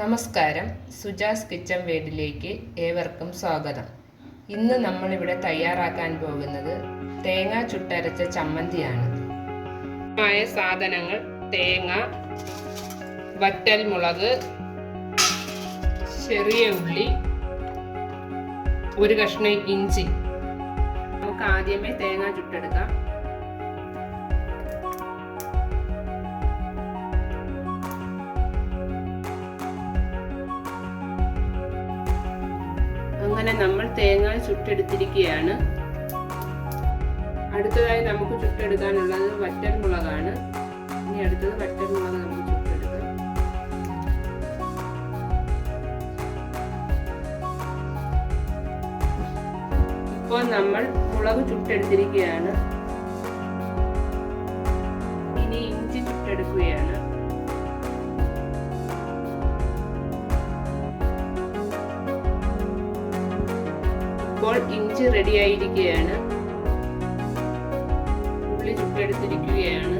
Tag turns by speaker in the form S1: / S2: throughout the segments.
S1: നമസ്കാരം. സുജാസ് കിച്ചൺ വീടിലേക്ക് ഏവർക്കും സ്വാഗതം. ഇന്ന് നമ്മളിവിടെ തയ്യാറാക്കാൻ പോകുന്നത് തേങ്ങ ചുട്ടരച്ച ചമ്മന്തിയാണ്. ആയ സാധനങ്ങൾ തേങ്ങ വറ്റൽ മുളക് ചെറിയ ഉള്ളി ഒരു കഷ്ണം ഇഞ്ചി. നമുക്ക് ആദ്യമേ തേങ്ങ ചുട്ടെടുക്കാം. അങ്ങനെ നമ്മൾ തേങ്ങ ചുട്ടെടുത്തിരിക്കുകയാണ്. അടുത്തതായി നമുക്ക് ചുട്ടെടുക്കാനുള്ളത് വറ്റൻമുളകാണ് ഇനി അടുത്തത് വറ്റൻമുളക് നമുക്ക് ചുട്ടെടുക്കാം. ഇപ്പോൾ നമ്മൾ മുളക് ചുട്ടെടുത്തിരിക്കുകയാണ്. ഇപ്പോൾ ഇഞ്ചി റെഡി ആയിരിക്കുകയാണ്. ഉള്ളി ചുട്ടെടുത്തിരിക്കുകയാണ്.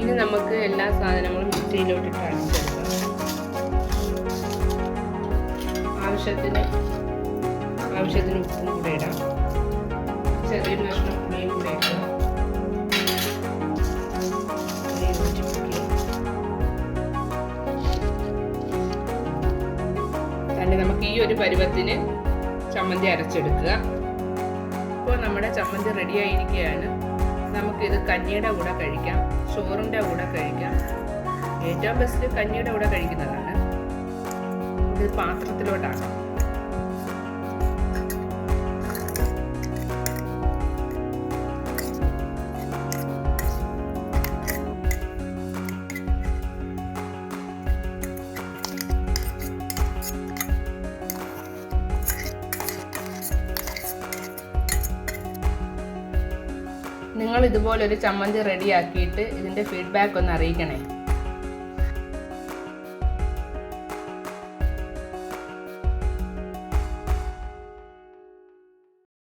S1: ഇനി നമുക്ക് എല്ലാ സാധനങ്ങളും മിക്സിയിലോട്ട് ഇട്ട് ആവശ്യത്തിന് ആവശ്യത്തിന് ഉപ്പും കൂടെ ഇടാം. ചെറിയൊരു കഷ്ണം കൂടെ നമുക്ക് ഈ ഒരു പരുവത്തിന് ചമ്മന്തി അരച്ചെടുക്കുക. ഇപ്പോൾ നമ്മുടെ ചമ്മന്തി റെഡി ആയിരിക്കുകയാണ്. നമുക്കിത് കഞ്ഞിയുടെ കൂടെ കഴിക്കാം. ചോറിന്റെ കൂടെ കഴിക്കാം. ഏറ്റവും ബെസ്റ്റ് കഞ്ഞിയുടെ കൂടെ കഴിക്കുന്നതാണ്. ഇത് പാത്രത്തിലോട്ടാക്കാം. നിങ്ങൾ ഇതുപോലൊരു ചമ്മന്തി റെഡിയാക്കിയിട്ട് ഇതിന്റെ ഫീഡ്ബാക്ക് ഒന്ന് അറിയിക്കണേ.